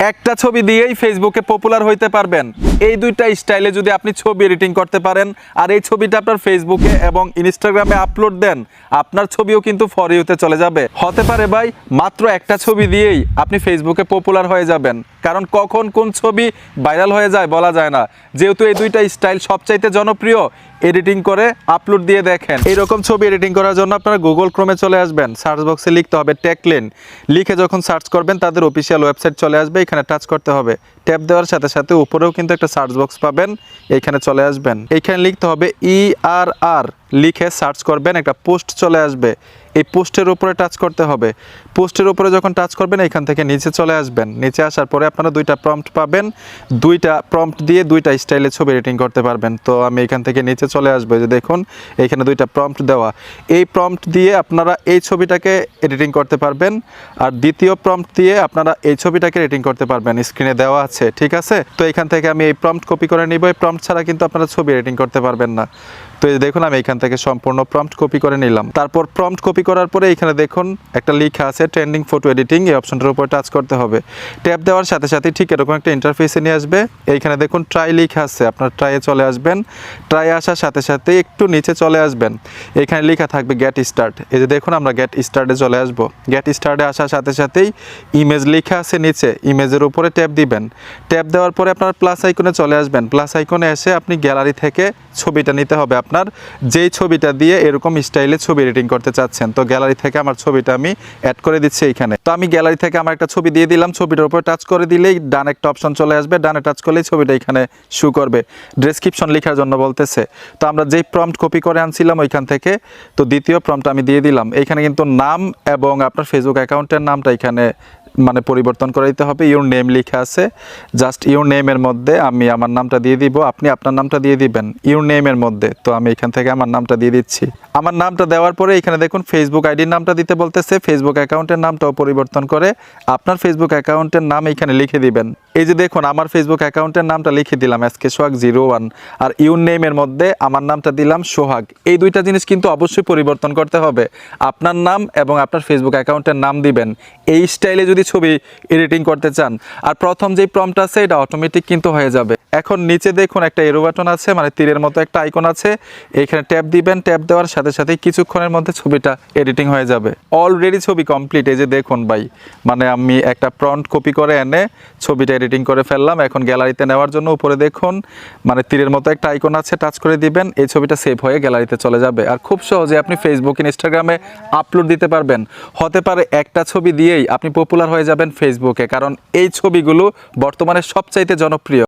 একটা ছবি দিয়েই ফেসবুকে পপুলার হইতে পারবেন। এই দুইটা স্টাইলে যদি আপনি ছবি এডিটিং করতে পারেন, আর এই ছবিটা আপনার ফেসবুকে এবং ইনস্টাগ্রামে আপলোড দেন, আপনার ছবিও কিন্তু ফর ইউতে চলে যাবে। হতে পারে ভাই, মাত্র একটা ছবি দিয়েই আপনি ফেসবুকে পপুলার হয়ে যাবেন। কারণ কখন কোন ছবি ভাইরাল হয়ে যায় বলা যায় না। যেহেতু এই দুইটা স্টাইল সবচাইতে জনপ্রিয়, এডিটিং করে আপলোড দিয়ে দেখেন। এইরকম ছবি এডিটিং করার জন্য আপনারা গুগল ক্রোমে চলে আসবেন। সার্চ বক্সে লিখতে হবে টেকলেন লিখে যখন সার্চ করবেন, তাদের অফিসিয়াল ওয়েবসাইট চলে আসবে। এখানে টাচ করতে হবে। ট্যাপ দেওয়ার সাথে সাথে উপরেও কিন্তু একটা সার্চ বক্স পাবেন, এইখানে চলে আসবেন। এইখানে লিখতে হবে ই আর আর লিখে সার্চ করবেন, একটা পোস্ট চলে আসবে। এই পোস্টের উপরে টাচ করতে হবে। পোস্টের উপরে যখন টাচ করবেন, এখান থেকে নিচে চলে আসবেন। নিচে আসার পরে আপনারা দুইটা প্রম্পট পাবেন। দুইটা প্রম্পট দিয়ে দুইটা স্টাইলে ছবি এডিটিং করতে পারবেন। তো আমি এখান থেকে নিচে চলে আসব। যে দেখুন, এখানে দুইটা প্রম্পট দেওয়া। এই প্রম্পট দিয়ে আপনারা এই ছবিটাকে এডিটিং করতে পারবেন। আর দ্বিতীয় প্রম্পট দিয়ে আপনারা এই ছবিটাকে এডিটিং করতে পারবেন। স্ক্রিনে দেওয়া আছে, ঠিক আছে? তো এখান থেকে আমি এই প্রম্পট কপি করে নিব। এই প্রম্পট ছাড়া কিন্তু আপনারা ছবি এডিটিং করতে পারবেন না। তো দেখুন, আমি এখান থেকে সম্পূর্ণ প্রম্পট কপি করে নিলাম। তারপর প্রম্পট কপি করার পরে এখানে দেখুন একটা লেখা আছে ট্রেন্ডিং ফটো এডিটিং এই অপশনটার উপর টাচ করতে হবে। ট্যাপ দেওয়ার সাথে সাথে ঠিক এরকম একটা ইন্টারফেসে নিয়ে আসবে। এইখানে দেখুন ট্রাই লেখা আছে, আপনার ট্রাইয়ে চলে আসবেন। ট্রাই আসার সাথে সাথে একটু নিচে চলে আসবেন। এখানে লেখা থাকবে গেট স্টার্ট এই যে দেখুন আমরা গেট স্টার্টে চলে আসব। গেট স্টার্টে আসার সাথে সাথেই ইমেজ লেখা আছে নিচে। ইমেজের উপরে ট্যাপ দিবেন। ট্যাপ দেওয়ার পরে আপনার প্লাস আইকনে চলে আসবেন। প্লাস আইকনে এসে আপনি গ্যালারি থেকে ছবিটা নিতে হবে। আপনার যেই ছবিটা দিয়ে এরকম স্টাইলে ছবি এডিটিং করতে চাচ্ছেন। তো গ্যালারি থেকে আমার ছবিটা আমি অ্যাড করে দিচ্ছি এখানে তো আমি গ্যালারি থেকে আমার একটা ছবি দিয়ে দিলাম, ছবিটার উপর টাচ করে দিলেই ডান একটা অপশন চলে আসবে, ডানে টাচ করলেই ছবিটা এখানে শু করবে। ডেসক্রিপশন লেখার জন্য বলতেছে। তো আমরা যেই প্রম্পট কপি করে আনছিলাম ওইখান থেকে, তো দ্বিতীয় প্রম্পট আমি দিয়ে দিলাম। এইখানে কিন্তু নাম এবং আপনার ফেসবুক অ্যাকাউন্টের নামটা এখানে মানে পরিবর্তন করে দিতে হবে। ইউর নেম লেখা আছে। জাস্ট ইউর নেমের মধ্যে আমি আমার নামটা দিয়ে দিব। আপনি আপনার নামটা দিয়ে দিবেন। ইউর নেমের মধ্যে। তো আমি এখান থেকে আমার নামটা দিয়ে দিচ্ছি। আমার নামটা দেওয়ার পরে এখানে দেখুন ফেসবুক আইডির নামটা দিতে বলতেছে। ফেসবুক অ্যাকাউন্টের নামটাও পরিবর্তন করে আপনার ফেসবুক অ্যাকাউন্টের নাম এখানে লিখে দিবেন। এই যে দেখুন, আমার ফেসবুক অ্যাকাউন্টের নামটা লিখে দিলাম এসকে সোহাগ জিরো ওয়ান আর ইউর নেমের মধ্যে আমার নামটা দিলাম সোহাগ। এই দুইটা জিনিস কিন্তু অবশ্যই পরিবর্তন করতে হবে। আপনার নাম এবং আপনার ফেসবুক অ্যাকাউন্টের নাম দিবেন। এই স্টাইলে যদি ছবি এডিটিং করতে চান। আর প্রথম যে প্রমটা আছে এটা অটোমেটিক কিন্তু হয়ে যাবে। এখন নিচে দেখুন একটা এরো বাটন আছে মানে তীরের মতো একটা আইকন আছে। এখানে ট্যাপ দিবেন ট্যাপ দেওয়ার সাথে সাথে কিছুক্ষণের মধ্যে ছবিটা এডিটিং হয়ে যাবে। অলরেডি ছবি কমপ্লিট এই যে দেখুন ভাই মানে আমি একটা প্রন্ট কপি করে এনে ছবিটা এডিটিং করে ফেললাম। এখন গ্যালারিতে নেওয়ার জন্য উপরে দেখুন মানে তীরের মতো একটা আইকন আছে টাচ করে দিবেন, এই ছবিটা সেভ হয়ে গ্যালারিতে চলে যাবে। আর খুব সহজে আপনি ফেসবুক ইনস্টাগ্রামে আপলোড দিতে পারবেন। হতে পারে একটা ছবি দিয়েই আপনি পপুলার হয়ে যাবেন ফেসবুকে কারণ এই ছবিগুলো বর্তমানে সবচাইতে জনপ্রিয়।